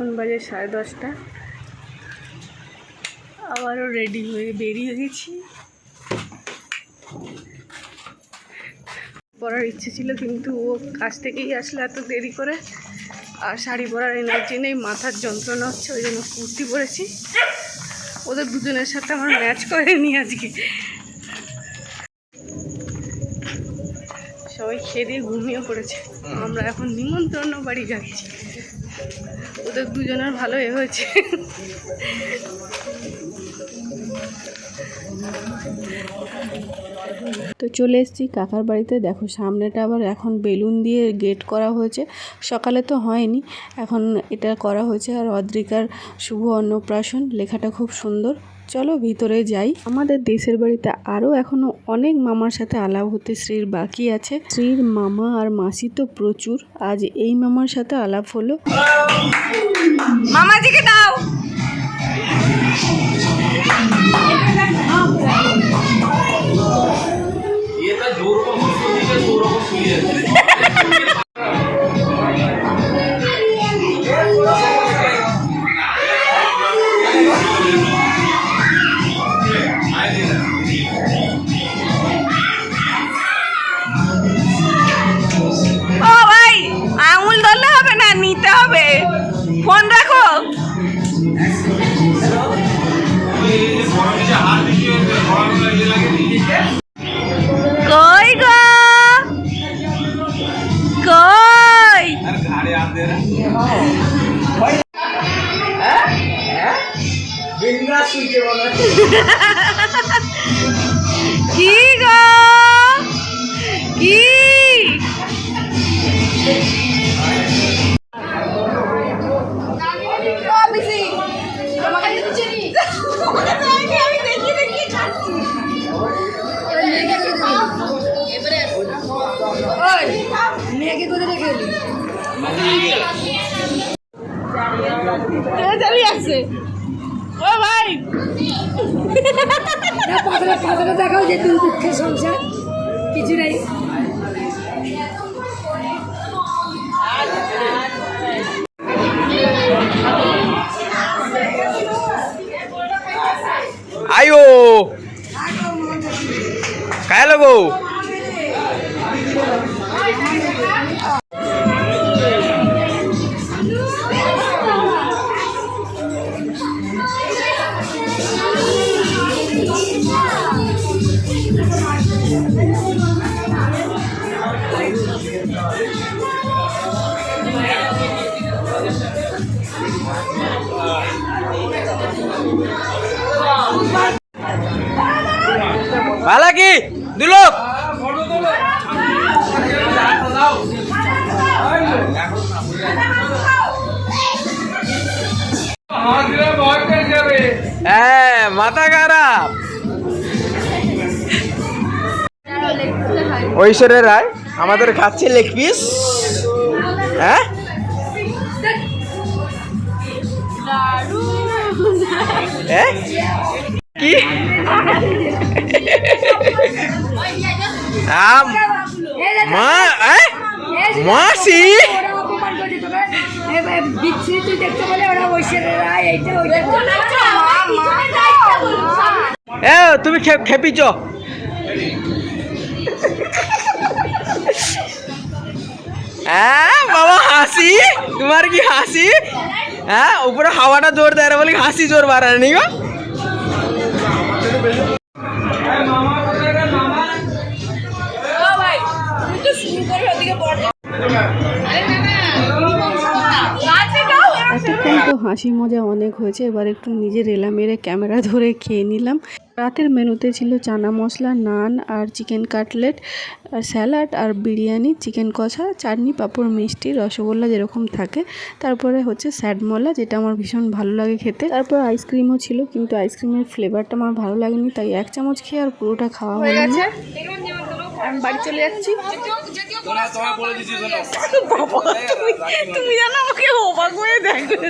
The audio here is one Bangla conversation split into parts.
এখন বাজে সাড়ে দশটা। আবারও রেডি হয়ে বেরিয়ে গেছি। পরার ইচ্ছে ছিল কিন্তু ও কাজ থেকেই আসলে এত দেরি করে। আর শাড়ি পরার এনার্জি নেই মাথার যন্ত্রণা হচ্ছে ওই জন্য কুর্তি পরেছি। ওদের দুজনের সাথে আমার ম্যাচ করেনি আজকে। সবাই খেয়ে দিয়ে ঘুমিয়ে পড়েছে। আমরা এখন নিমন্ত্রণ বাড়ি যাচ্ছি। ওদের দুজনের ভালো এ হয়েছে। তো চলে এসেছি কাকার বাড়িতে। দেখো, সামনেটা আবার এখন বেলুন দিয়ে গেট করা হয়েছে। সকালে তো হয়নি, এখন এটা করা হয়েছে। আর অদ্রিকার শুভ অন্নপ্রাশন, লেখাটা খুব সুন্দর। চলো ভিতরে যাই। আমাদের দেশের বাড়িতে আরও এখনও অনেক মামার সাথে আলাপ হতে শ্রীর বাকি আছে। শ্রীর মামা আর মাসি তো প্রচুর। আজ এই মামার সাথে আলাপ হলো। মামাজিকে দাও। চলে আসছে ভাই। পাতলা দেখাও যে তুমি দুঃখের সংসার। কিছু নেই। আয়ো। কায় লগো? মাথা খারাপ। ঐশ্বর্য রায় আমাদের খাচ্ছে লেগ পিস। হ্যাঁ? কি? মা এ? মাসি বিচ্ছিরি তুমি খেপিছ। হ্যাঁ বাবা, হাসি? তোমার কি হাসি? হ্যাঁ উপরে হাওয়াটা জোর দেয় বলে হাসি জোর বাড়ানি গো। তো হাসি মজা অনেক হয়েছে। এবার একটু নিজের এলা মেরে ক্যামেরা ধরে খেয়ে নিলাম। রাতের মেনুতে ছিল চানা মশলা, নান আর চিকেন কাটলেট, আর স্যালাড আর বিরিয়ানি, চিকেন কষা, চাটনি, পাঁপড়, মিষ্টি, রসগোল্লা যেরকম থাকে। তারপরে হচ্ছে স্যাডমলা যেটা আমার ভীষণ ভালো লাগে খেতে। তারপর আইসক্রিমও ছিল, কিন্তু আইসক্রিমের ফ্লেভারটা আমার ভালো লাগেনি, তাই এক চামচ খেয়ে আর পুরোটা খাওয়া হয়ে গেছে? আমি বাড়ি চলে যাচ্ছি। তুমি জানো আমাকে অবাক হয়ে দেখবে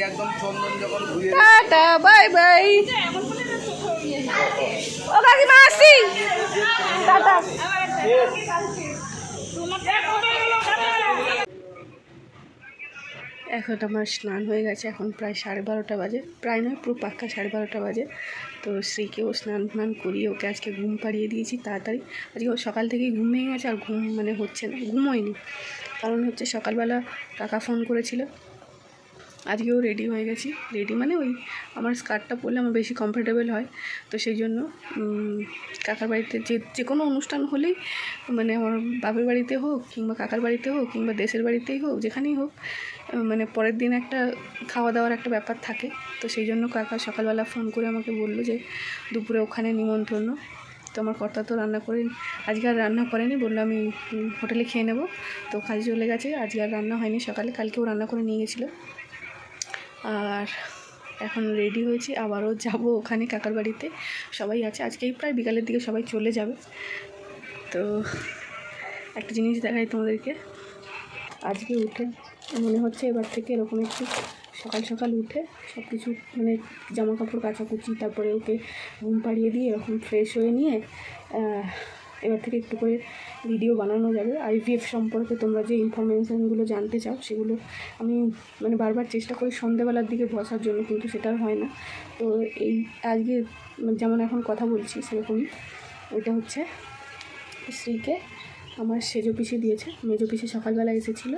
একদম চন্দন যখন ঘুরে টাটা বাই বাই। ও কাকিমা আসি। টাটা। এখন আমার স্নান হয়ে গেছে, এখন প্রায় সাড়ে বারোটা বাজে। প্রায় নয়, পুরো পাক্কা সাড়ে বারোটা বাজে। তো শ্রীকেও স্নান ফান করিয়ে ওকে আজকে ঘুম পাড়িয়ে দিয়েছি তাড়াতাড়ি। আজকে ও সকাল থেকেই ঘুম ভেঙে গেছে আর ঘুম মানে হচ্ছে না, ঘুমোয়নি। কারণ হচ্ছে সকালবেলা কাকা ফোন করেছিল। আজকেও রেডি হয়ে গেছি। রেডি মানে ওই আমার স্কার্টটা পরলে আমার বেশি কমফোর্টেবল হয়। তো সেই জন্য কাকার বাড়িতে যে যে কোনো অনুষ্ঠান হলেই মানে আমার বাপের বাড়িতে হোক কিংবা কাকার বাড়িতে হোক কিংবা দেশের বাড়িতেই হোক, যেখানেই হোক মানে পরের দিন একটা খাওয়া দাওয়ার একটা ব্যাপার থাকে। তো সেই জন্য কাকা সকালবেলা ফোন করে আমাকে বলল যে, দুপুরে ওখানে নিমন্ত্রণ। তো আমার কর্তা তো রান্না করে, আজকে আর রান্না করেনি, বলল আমি হোটেলে খেয়ে নেব। তো কাজে চলে গেছে, আজকে আর রান্না হয়নি, সকালে কালকেও রান্না করে নিয়ে গেছিল। আর এখন রেডি হয়েছি, আবারও যাব ওখানে কাকার বাড়িতে। সবাই আছে, আজকেই প্রায় বিকালের দিকে সবাই চলে যাবে। তো একটা জিনিস দেখাই তোমাদেরকে। আজকে উঠে মনে হচ্ছে এবার থেকে এরকম একটু সকাল সকাল উঠে সব কিছু মানে জামা কাপড় কাচাকুচি তারপরে ওকে ঘুম পাড়িয়ে দিয়ে এরকম ফ্রেশ হয়ে নিয়ে এবার থেকে একটু করে ভিডিও বানানো যাবে। আইভিএফ সম্পর্কে তোমরা যে ইনফরমেশানগুলো জানতে চাও, সেগুলো আমি মানে বারবার চেষ্টা করি সন্ধেবেলার দিকে বসার জন্য, কিন্তু সেটা হয় না। তো এই আজকে যেমন এখন কথা বলছি, সেরকমই। এটা হচ্ছে শ্রীকে আমার সেজো পিসি দিয়েছে। মেজো পিসি সকালবেলা এসেছিল।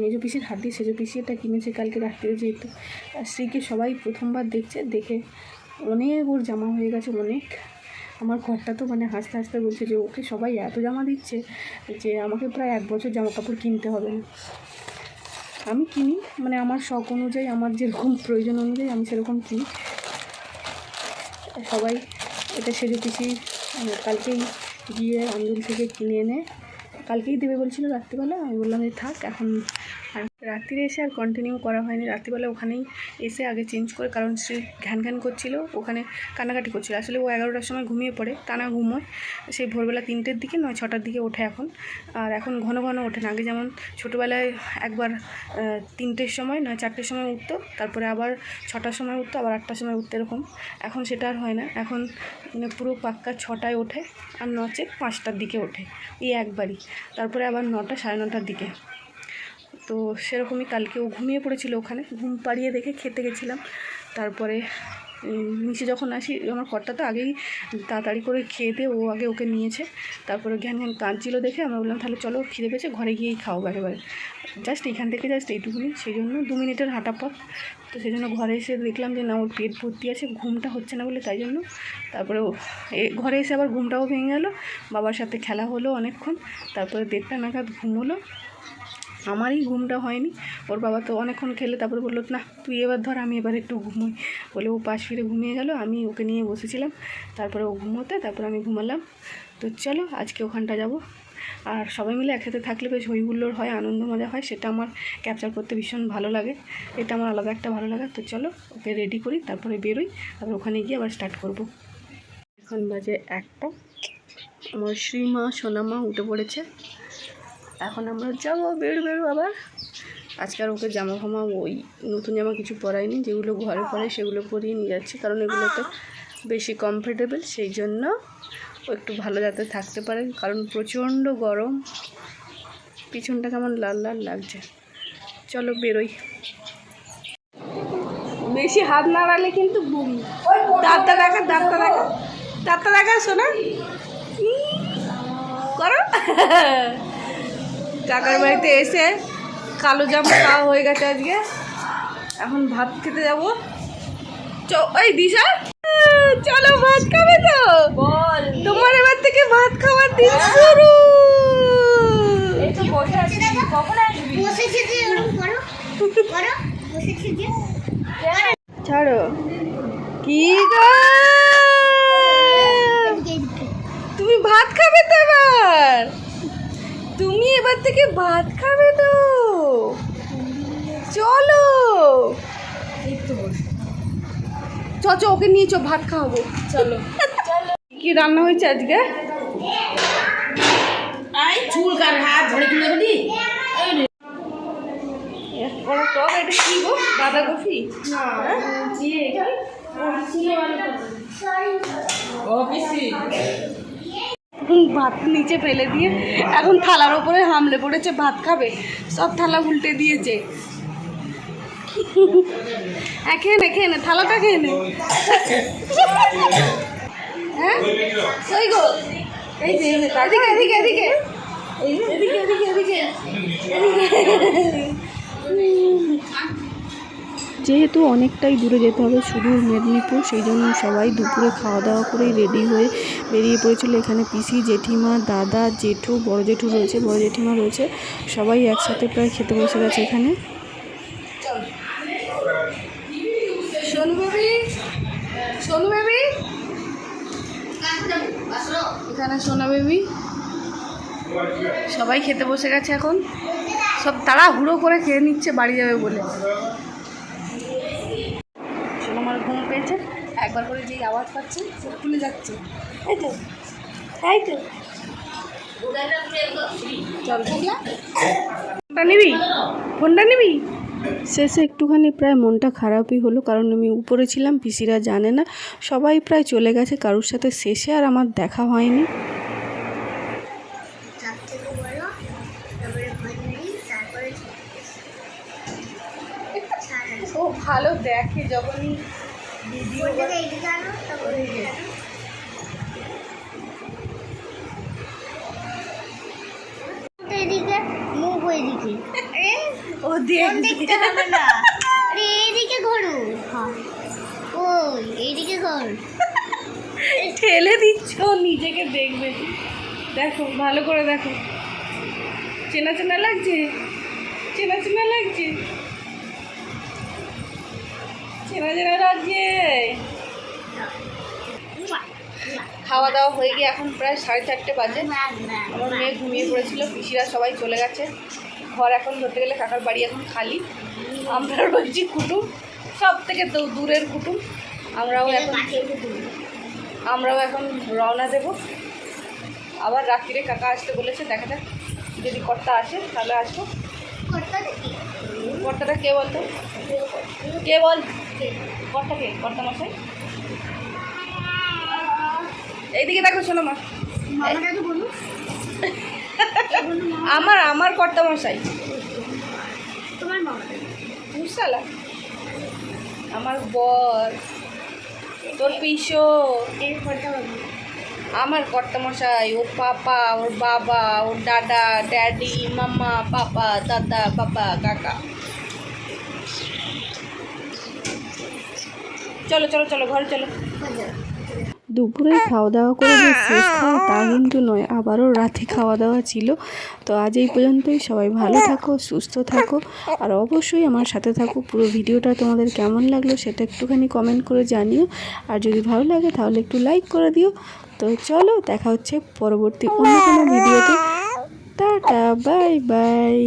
মেজো পিসির হাত দিয়ে সেজো পিসি এটা কিনেছে কালকে রাত্রে যেহেতু। আর স্ত্রীকে সবাই প্রথমবার দেখছে, দেখে অনেক ওর জামা হয়ে গেছে, অনেক। আমার ঘরটা তো মানে হাসতে হাসতে বলছে যে, ওকে সবাই এত জামা দিচ্ছে যে, আমাকে প্রায় এক বছর জামা কাপড় কিনতে হবে। না আমি কিনি মানে আমার শখ অনুযায়ী, আমার যেরকম প্রয়োজন অনুযায়ী আমি সেরকম কিনি। সবাই এটা সেজে পিসি কালকেই গিয়ে আন্দুল থেকে কিনে এনে, কালকেই দেবে বলছিল রাত্রিবেলা। আমি বললাম যে, থাক, এখন রাত্রিরে এসে আর কন্টিনিউ করা হয়নি। রাত্রিবেলা ওখানেই এসে আগে চেঞ্জ করে, কারণ সে ঘ্যান ঘ্যান করছিল, ওখানে কান্নাকাটি করছিল। আসলে ও এগারোটার সময় ঘুমিয়ে পড়ে, টানা ঘুমোয় সেই ভোরবেলা তিনটের দিকে নয়, ছটার দিকে ওঠে এখন। আর এখন ঘন ঘন ওঠে না। আগে যেমন ছোটোবেলায় একবার তিনটের সময় নয়, চারটের সময় উঠতো, তারপরে আবার ছটার সময় উঠতো, আবার আটটার সময় উঠতো এরকম। এখন সেটা আর হয় না। এখন মানে পুরো পাক্কা ছটায় ওঠে, আর নচে পাঁচটার দিকে ওঠে। এই একবারই। তারপরে আবার নটা, সাড়ে নটার দিকে। তো সেরকমই কালকে ও ঘুমিয়ে পড়েছিল ওখানে। ঘুম পাড়িয়ে দেখে খেতে গেছিলাম। তারপরে নিচে যখন আসি, আমার কর্তা তো আগেই তাড়াতাড়ি করে খেয়ে দিয়ে ও আগে ওকে নিয়েছে। তারপরে ঘ্যান ঘ্যান কাঁদছিল দেখে আমরা বললাম, তাহলে চলো খিদে পেয়েছে, ঘরে গিয়েই খাও একেবারে। জাস্ট এখান থেকে জাস্ট এইটুকুনি। সেই জন্য দু মিনিটের হাঁটা পথ। তো সেই জন্য ঘরে এসে দেখলাম যে, না, ওর পেট ভর্তি আছে, ঘুমটা হচ্ছে না বলে তাই জন্য। তারপরে ঘরে এসে আবার ঘুমটাও ভেঙে গেলো। বাবার সাথে খেলা হলো অনেকক্ষণ। তারপরে দেড়টা নাগাদ ঘুম হলো। আমারই ঘুমটা হয়নি। ওর বাবা তো অনেকক্ষণ খেলে তারপরে বলল, না, তুই এবার ধর, আমি এবার একটু ঘুমোই। বলে ও পাশ ফিরে ঘুমিয়ে গেল। আমি ওকে নিয়ে বসেছিলাম। তারপরে ও ঘুমোতে, তারপরে আমি ঘুমালাম। তো চলো, আজকে ওখানটা যাব। আর সবাই মিলে একসাথে থাকলে বেশ হই হুল্লোড় হয়, আনন্দ মজা হয়। সেটা আমার ক্যাপচার করতে ভীষণ ভালো লাগে। এটা আমার আলাদা একটা ভালো লাগে। তো চলো, ওকে রেডি করি, তারপরে বেরোই। তারপরে ওখানে গিয়ে আবার স্টার্ট করব। এখন বাজে একটা। আমার শ্রীমা, সোনামা উঠে পড়েছে। এখন আমরা যাব বেরো বেরো আবার আজকাল ওকে জামা ফামা ওই নতুন জামা কিছু পরাইনি, যেগুলো ঘরে পরে সেগুলো পরিয়ে নিয়ে যাচ্ছি, কারণ এগুলো তো বেশি কমফোর্টেবল সেই জন্য ও একটু ভালো যাতে থাকতে পারে, কারণ প্রচণ্ড গরম। পিছনটা কেমন লাল লাল লাগছে। চলো বেরোই। বেশি হাত নাড়ালে কিন্তু বুমি। দাঁতটা দেখা দাঁতটা দেখা। দাঁতটা দেখা শোনা করো। কাকার বাড়িতে এসে কালো জামা খাওয়া হয়ে গেছে আজকে। এখন ভাত খেতে যাব। ওই দিশা চলো ভাত খাবে তো? বল। তোমার এবার থেকে ভাত খাওয়ার দিন শুরু। ছাড়ো। কি তুমি ভাত খাবে তো এবার? তুমি এবার থেকে ভাত খাবে তো। চলো। চ চ ওকে নিয়ে চ ভাত খাওয়াবো। চলো। কি রান্না হয়েছে আজকে? ওরা টক এটা কি গো? বাঁধাকপি? ভাত নিচে ফেলে দিয়ে এখন থালার ওপরে হামলে পড়েছে, ভাত খাবে। সব থালা উল্টে দিয়েছে। হ্যাঁ খেয়ে খেয়ে নে, থালাটা খেয়ে নে। হ্যাঁ? ওই গো? এই যে যেহেতু অনেকটাই দূরে যেতে হবে সুদূর মেদিনীপুর, সেই জন্য সবাই দুপুরে খাওয়া দাওয়া করেই রেডি হয়ে বেরিয়ে পড়েছিল এখানে পিসি, জেঠিমা, দাদা, জেঠু, বড় জেঠু রয়েছে, বড় জেঠিমা রয়েছে। সবাই একসাথে প্রায় খেতে বসে গেছে এখানে। এখানে সোনা বেবি। সবাই খেতে বসে গেছে এখন। সব তারা হুড়ো করে খেয়ে নিচ্ছে, বাড়ি যাবে বলে। সোনামার ঘুম পেয়েছে একবার করে যেই আওয়াজ পাচ্ছে সে খুলে যাচ্ছে। তাই তো তাই তো। চল। ফোনটা নিবি? ফোনটা নিবি? শেষে একটুখানি প্রায় মনটা খারাপই হলো কারণ আমি উপরে ছিলাম পিসিরা জানে না। সবাই প্রায় চলে গেছে কারোর সাথে শেষে আর আমার দেখা হয়নি। ও ভালো দেখে যখনই ও এইদিকে ঠেলে দিচ্ছ, নিজেকে দেখবে। দেখো, ভালো করে দেখো। চেনা চেনা লাগছে? চেনা চেনা লাগছে? চেনা চেনা লাগছে খাওয়া দাওয়া হয়ে গিয়ে এখন প্রায় সাড়ে চারটে বাজে। আমার মেয়ে ঘুমিয়ে পড়েছিল পিসিরা সবাই চলে গেছে। ঘর এখন ধরতে গেলে কাকার বাড়ি এখন খালি। আমরা রয়েছি কুটুম সব থেকে তো দূরের কুটুম। আমরাও এখন আমরাও এখন রওনা দেব। আবার রাত্রিরে কাকা আসতে বলেছে দেখা যাক যদি কর্তা আসে তাহলে আসব। কর্তাটা কে বলতো? কে বল কর্তা কে? কর্তা মশাই? এইদিকে দেখো শোনো মা। আমার আমার কর্তা মশাই। তোমার আমার বর তোর পিসো। আমার কর্তামশাই ওর পাপা ওর বাবা ওর দাদা ড্যাডি মামা পাপা দাদা বাবা কাকা। চলো চলো চলো, ঘরে চলো। দুপুরে খাওয়া দাওয়া করে যে শেষ খাওয়া তা কিন্তু নয়, আবারও রাতে খাওয়া দাওয়া ছিল। তো আজ এই পর্যন্তই, সবাই ভালো থাকো, সুস্থ থাকো, আর অবশ্যই আমার সাথে থাকো। পুরো ভিডিওটা তোমাদের কেমন লাগল সেটা একটুখানি কমেন্ট করে জানিও। আর যদি ভালো লাগে তাহলে একটু লাইক করে দিও। তো চলো, দেখা হচ্ছে পরবর্তী অন্য কোনো ভিডিওতে। Tata bye bye